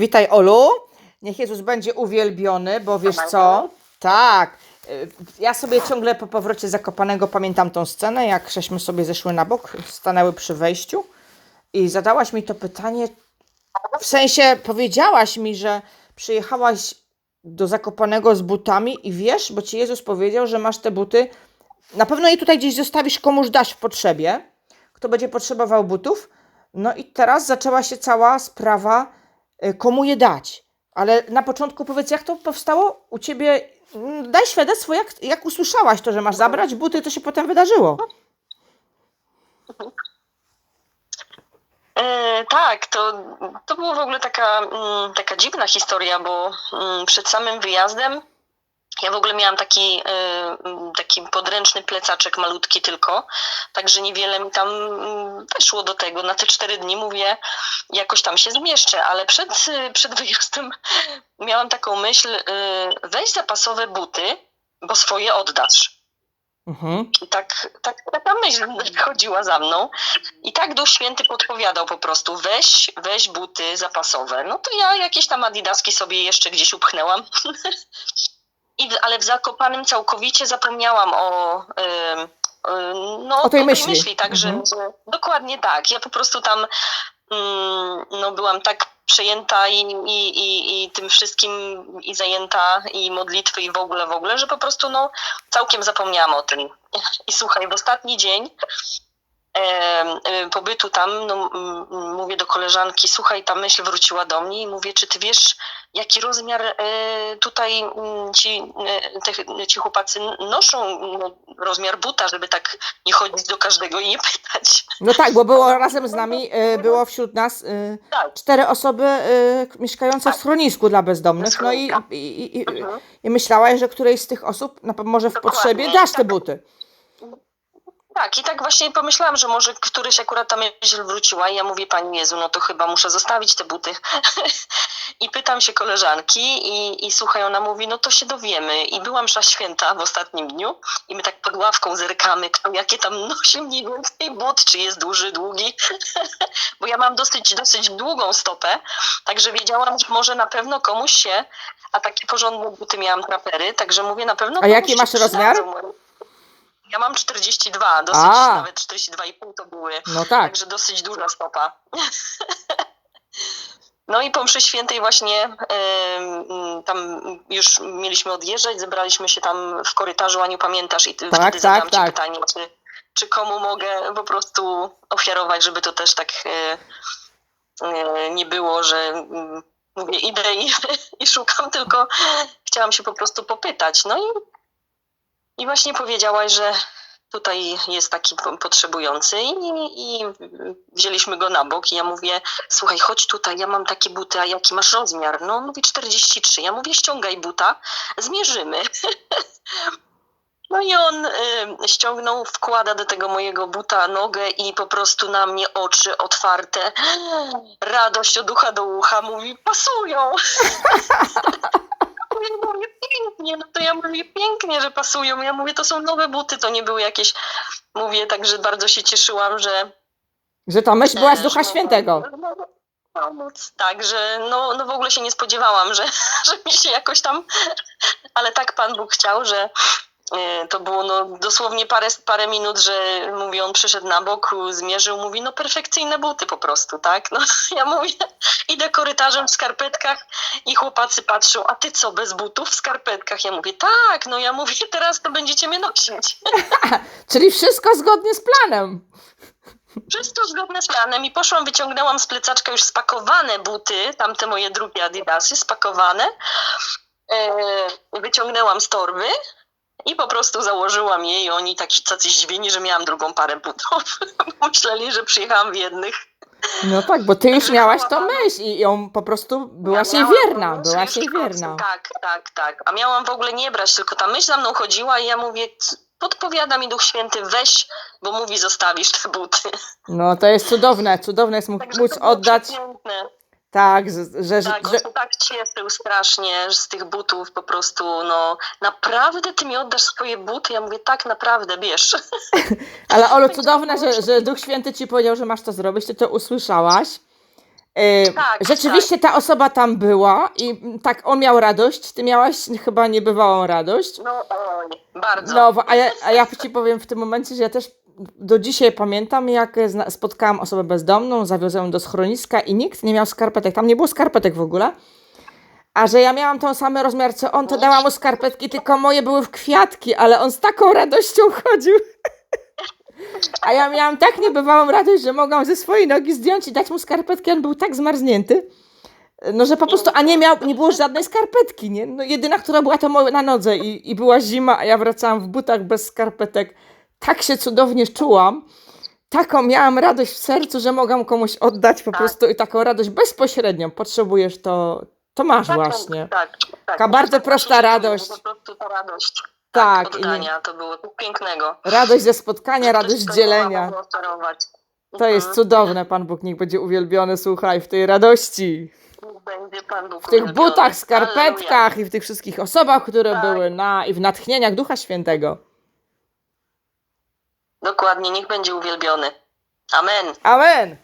Witaj, Olu. Niech Jezus będzie uwielbiony, bo wiesz co? Tak. Y, Ja sobie ciągle po powrocie Zakopanego pamiętam tą scenę, jak żeśmy sobie zeszły na bok, stanęły przy wejściu i zadałaś mi to pytanie, w sensie powiedziałaś mi, że przyjechałaś do Zakopanego z butami i wiesz, bo ci Jezus powiedział, że masz te buty, na pewno je tutaj gdzieś zostawisz, komuś dasz w potrzebie, kto będzie potrzebował butów. No i teraz zaczęła się cała sprawa, komu je dać. Ale na początku powiedz, jak to powstało u ciebie? Mm, Daj świadectwo, jak, jak usłyszałaś to, że masz zabrać buty, to się potem wydarzyło. E, tak, to, to była w ogóle taka, mm, taka dziwna historia, bo mm, przed samym wyjazdem ja w ogóle miałam taki, mm, taki podręczny plecaczek malutki tylko, także niewiele mi tam mm, weszło do tego. Na te cztery dni mówię, jakoś tam się zmieszczę, ale przed, e, przed wyjazdem miałam taką myśl, e, weź zapasowe buty, bo swoje oddasz. Mhm. I tak, tak taka myśl chodziła za mną. I tak Duch Święty podpowiadał po prostu, weź, weź buty zapasowe. No to ja jakieś tam adidaski sobie jeszcze gdzieś upchnęłam. I, w- ale w Zakopanym całkowicie zapomniałam o, ym, no, O tej myśli. Także Mhm. dokładnie tak. Ja po prostu tam mm, no, byłam tak przejęta i, i, i, i tym wszystkim i zajęta i modlitwy i w ogóle, w ogóle, że po prostu no, całkiem zapomniałam o tym. I słuchaj, w ostatni dzień e, e, pobytu tam, no, m, mówię do koleżanki, słuchaj, ta myśl wróciła do mnie i mówię, czy ty wiesz, jaki rozmiar e, tutaj m, ci, e, te, ci chłopacy noszą, no, rozmiar buta, żeby tak nie chodzić do każdego i nie pytać. No tak, bo było razem z nami, y, było wśród nas Tak. cztery osoby mieszkające w Tak. schronisku dla bezdomnych. No i, i, i, i, myślałaś, że którejś z tych osób na, może w Dokładnie, potrzebie dasz te tak. buty. Tak, i tak właśnie pomyślałam, że może któryś akurat ta myśl wróciła i ja mówię, Pani Jezu, no to chyba muszę zostawić te buty. I pytam się koleżanki i, i słuchaj, ona mówi, no to się dowiemy. I byłam msza święta w ostatnim dniu i my tak pod ławką zerkamy, kto jakie tam nosi mniej więcej but, czy jest duży, długi. Bo ja mam dosyć, dosyć długą stopę, także wiedziałam, że może na pewno komuś się, a takie porządne buty miałam trapery, także mówię, na pewno A jaki masz rozmiar? przydadzą. Ja mam 42, dosyć, A. nawet 42,5 to były. No tak. Także dosyć duża stopa. No i po mszy świętej właśnie mm, tam już mieliśmy odjeżdżać, zebraliśmy się tam w korytarzu, Aniu pamiętasz i Tak, wtedy tak, tak. ci pytanie, czy, czy komu mogę po prostu ofiarować, żeby to też tak e, e, nie było, że mm, mówię idę i, i szukam, tylko chciałam się po prostu popytać. No i, i właśnie powiedziałaś, że tutaj jest taki po- potrzebujący i, i wzięliśmy go na bok i ja mówię, słuchaj, chodź tutaj, ja mam takie buty, a jaki masz rozmiar? No, on mówi 43. Ja mówię, ściągaj buta, zmierzymy. No i on y, ściągnął, wkłada do tego mojego buta nogę i po prostu na mnie oczy otwarte. Radość od ucha do ucha, mówi, pasują. Ja mówię, pięknie, no to ja mówię, że pasują. Ja mówię, to są nowe buty, to nie były jakieś, mówię, także bardzo się cieszyłam, że Że ta myśl była z Też, Ducha no, Świętego. no, no, Pomóc. Tak, że no, no w ogóle się nie spodziewałam, że, że mi się jakoś tam, ale tak Pan Bóg chciał, że e, to było no, dosłownie parę, parę minut, że mówi, on przyszedł na bok, zmierzył, mówi, no perfekcyjne buty po prostu, tak? No ja mówię, idę korytarzem w skarpetkach i chłopacy patrzą, a ty co, bez butów w skarpetkach? Ja mówię, tak, no ja mówię, teraz to będziecie mnie nosić. Czyli wszystko zgodnie z planem. Wszystko zgodne z planem i poszłam, wyciągnęłam z plecaczka już spakowane buty, tamte moje drugie adidasy, spakowane. E, wyciągnęłam z torby i po prostu założyłam je i oni taki tacy zdziwieni, że miałam drugą parę butów. Myśleli, że przyjechałam w jednych. No tak, bo ty już miałaś tą myśl i ją po prostu byłaś Ja jej wierna, byłaś jej wierna. Tak, tak, tak. A miałam w ogóle nie brać, tylko ta myśl za mną chodziła i ja mówię, podpowiada mi Duch Święty, weź, bo mówi, zostawisz te buty. No to jest cudowne, cudowne jest móc, to oddać. Tak, że, że, Tak, on że, się tak cieszył strasznie z tych butów po prostu, no naprawdę ty mi oddasz swoje buty? Ja mówię, tak, naprawdę, bierz. ale Olu, cudowne, że, że Duch Święty ci powiedział, że masz to zrobić, ty to usłyszałaś E, Tak, Rzeczywiście ta osoba tam była i mm, tak, on miał radość, ty miałaś chyba niebywałą radość. No oj, bardzo. No, a ja, a ja ci powiem w tym momencie, że ja też do dzisiaj pamiętam, jak spotkałam osobę bezdomną, zawiozłem ją do schroniska i nikt nie miał skarpetek. Tam nie było skarpetek w ogóle. A że ja miałam ten sam rozmiar co on, to dałam mu skarpetki, tylko moje były w kwiatki, ale on z taką radością chodził. A ja miałam tak niebywałą radość, że mogłam ze swojej nogi zdjąć i dać mu skarpetki. On był tak zmarznięty, no że po prostu, a nie miał, nie było żadnej skarpetki, nie? No jedyna, która była to na nodze i, i była zima, a ja wracałam w butach bez skarpetek. Tak się cudownie czułam. Taką miałam radość w sercu, że mogłam komuś oddać po Tak. prostu i taką radość bezpośrednią. Potrzebujesz to, to masz Tak, właśnie. Tak, tak. Taka bardzo prosta radość. Po prostu ta radość. Tak, Tak, i to było coś pięknego. Radość ze spotkania, radość to dzielenia. To jest Mhm. cudowne, Pan Bóg niech będzie uwielbiony, słuchaj, w tej radości. Niech Będzie Pan Bóg W tych butach, skarpetkach i w tych wszystkich osobach, które Tak. były na i w natchnieniach Ducha Świętego. Dokładnie, niech będzie uwielbiony. Amen. Amen.